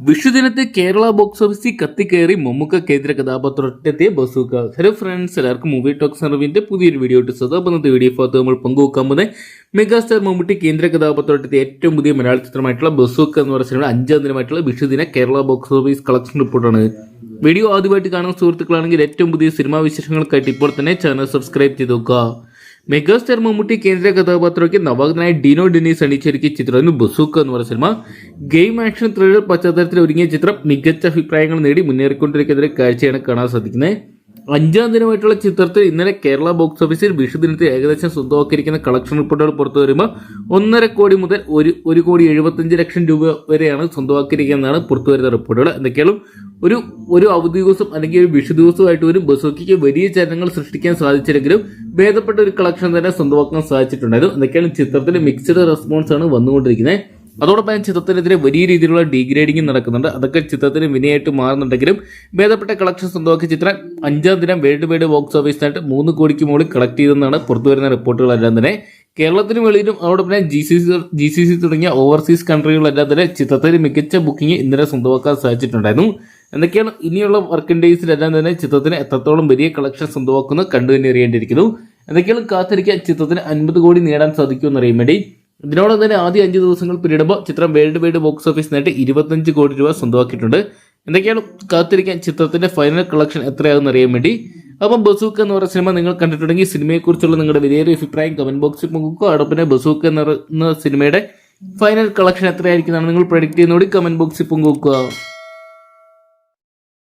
വിഷുദിനത്തെ Kerala box ഓഫീസിൽ കത്തിക്കയറി കേന്ദ്ര കഥാപാത്രത്തെത്തിയ ബസൂക്ക. ഹലോ ഫ്രണ്ട്സ് എല്ലാവർക്കും മൂവി ടോക്സ് അറിവിന്റെ പുതിയൊരു വീഡിയോ ഇട്ട് സ്വതം ഇന്നത്തെ വീഡിയോ ഭാഗത്ത് നമ്മൾ പങ്കുവെക്കാൻ പോകുന്നത് മെഗാസ്റ്റാർ മമ്മൂട്ടി കേന്ദ്ര കഥാപാത്രത്തെത്തിയ ഏറ്റവും പുതിയ മലയാള ചിത്രമായിട്ടുള്ള ബസൂക്ക എന്ന് പറയുന്ന അഞ്ചാം ദിനമായിട്ടുള്ള വിഷുദിന കേരള ബോക്സ് ഓഫീസ് കളക്ഷൻ റിപ്പോർട്ടാണ് വീഡിയോ ആദ്യമായിട്ട് കാണുന്ന സുഹൃത്തുക്കളാണെങ്കിൽ ഏറ്റവും പുതിയ സിനിമാ വിശേഷങ്ങൾക്കായിട്ട് ഇപ്പോൾ തന്നെ ചാനൽ സബ്സ്ക്രൈബ് ചെയ്ത് നോക്കുക. മെഗാസ്റ്റാർ മമ്മൂട്ടി കേന്ദ്ര കഥാപാത്രയ്ക്ക് നവാഗതനായ ഡിനോ ഡെനീസ് അണിച്ചൊരുക്കിയ ചിത്രമായിരുന്നു ബസൂക്ക എന്ന് പറഞ്ഞ സിനിമ. ഗെയിം ആക്ഷൻ ത്രില്ലർ പശ്ചാത്തലത്തിൽ ഒരുങ്ങിയ ചിത്രം മികച്ച അഭിപ്രായങ്ങൾ നേടി മുന്നേറിക്കൊണ്ടിരിക്കുന്ന കാഴ്ചയാണ് കാണാൻ സാധിക്കുന്നത്. അഞ്ചാം ദിനമായിട്ടുള്ള ചിത്രത്തിൽ ഇന്നലെ കേരള ബോക്സ് ഓഫീസിൽ വിഷുദിനത്തിൽ ഏകദേശം സ്വന്തമാക്കിയിരിക്കുന്ന കളക്ഷൻ റിപ്പോർട്ടുകൾ പുറത്തു വരുമ്പോൾ ഒന്നര കോടി മുതൽ ഒരു ഒരു കോടി എഴുപത്തഞ്ച് ലക്ഷം രൂപ വരെയാണ് സ്വന്തമാക്കിയിരിക്കുന്നതാണ് പുറത്തു വരുന്ന റിപ്പോർട്ടുകൾ എന്തൊക്കെയാണ് ഒരു ഒരു അവധി ദിവസം അല്ലെങ്കിൽ ഒരു വിഷു ദിവസമായിട്ട് ഒരു ബസോക്കിക്ക് വലിയ ചലനങ്ങൾ സൃഷ്ടിക്കാൻ സാധിച്ചില്ലെങ്കിലും ഭേദപ്പെട്ട ഒരു കളക്ഷൻ തന്നെ സ്വന്തമാക്കാൻ സാധിച്ചിട്ടുണ്ടായിരുന്നു. എന്തൊക്കെയാണ് ചിത്രത്തിൽ മിക്സഡ് റെസ്പോൺസ് ആണ് വന്നുകൊണ്ടിരിക്കുന്നത്. അതോടൊപ്പം ചിത്രത്തിനെതിരെ വലിയ രീതിയിലുള്ള ഡീഗ്രേഡിംഗ് നടക്കുന്നുണ്ട്. അതൊക്കെ ചിത്രത്തിന് വിനയായിട്ട് മാറുന്നുണ്ടെങ്കിലും ഭേദപ്പെട്ട കളക്ഷൻ സ്വന്തമാക്കിയ ചിത്രം അഞ്ചാം ദിനം വേൾഡ് വൈഡ് ബോക്സ് ഓഫീസിനായിട്ട് മൂന്ന് കോടിക്ക് മുകളിൽ കളക്ട് ചെയ്തെന്നാണ് പുറത്തുവരുന്ന റിപ്പോർട്ടുകളെല്ലാം തന്നെ. കേരളത്തിനും വെളിയിലും അതോടൊപ്പം തന്നെ ജി സി സി തുടങ്ങിയ ഓവർസീസ് കൺട്രികളെല്ലാം തന്നെ ചിത്രത്തിന് മികച്ച ബുക്കിംഗ് ഇന്നലെ സ്വന്തമാക്കാൻ സാധിച്ചിട്ടുണ്ടായിരുന്നു. എന്തൊക്കെയാണ് ഇനിയുള്ള വർക്കിംഗ് ഡേയ്സിലെല്ലാം തന്നെ ചിത്രത്തിന് എത്രത്തോളം വലിയ കളക്ഷൻ സ്വന്തമാക്കുന്നത് കണ്ടു തന്നെ അറിയേണ്ടിയിരിക്കുന്നു. എന്തൊക്കെയാണ് കാത്തിരിക്കാൻ ചിത്രത്തിന് അൻപത് കോടി നേടാൻ സാധിക്കുമെന്ന് അറിയാൻ വേണ്ടി ഇതിനോടൊപ്പം തന്നെ ആദ്യ അഞ്ച് ദിവസങ്ങൾ പിന്നിടുമ്പോൾ ചിത്രം world wide box office net ഇരുപത്തഞ്ച് കോടി രൂപ സ്വന്തമാക്കിയിട്ടുണ്ട്. എന്തൊക്കെയാണ് കാത്തിരിക്കാൻ ചിത്രത്തിന്റെ ഫൈനൽ കളക്ഷൻ എത്രയാകുമെന്ന് അറിയാൻ വേണ്ടി. അപ്പം ബസൂക്ക എന്ന് പറയുന്ന സിനിമ നിങ്ങൾ കണ്ടിട്ടുണ്ടെങ്കിൽ സിനിമയെക്കുറിച്ചുള്ള നിങ്ങളുടെ വിലയേറിയ അഭിപ്രായം കമന്റ് ബോക്സിൽ പങ്കുവെക്കുക അതോടൊപ്പം ബസൂക്ക് എന്ന് പറയുന്ന സിനിമയുടെ ഫൈനൽ കളക്ഷൻ എത്രയായിരിക്കുന്നതാണ് നിങ്ങൾ പ്രഡിക്റ്റ് ചെയ്യുന്നതോടെ കമന്റ് ബോക്സിൽ പങ്കുവെക്കുക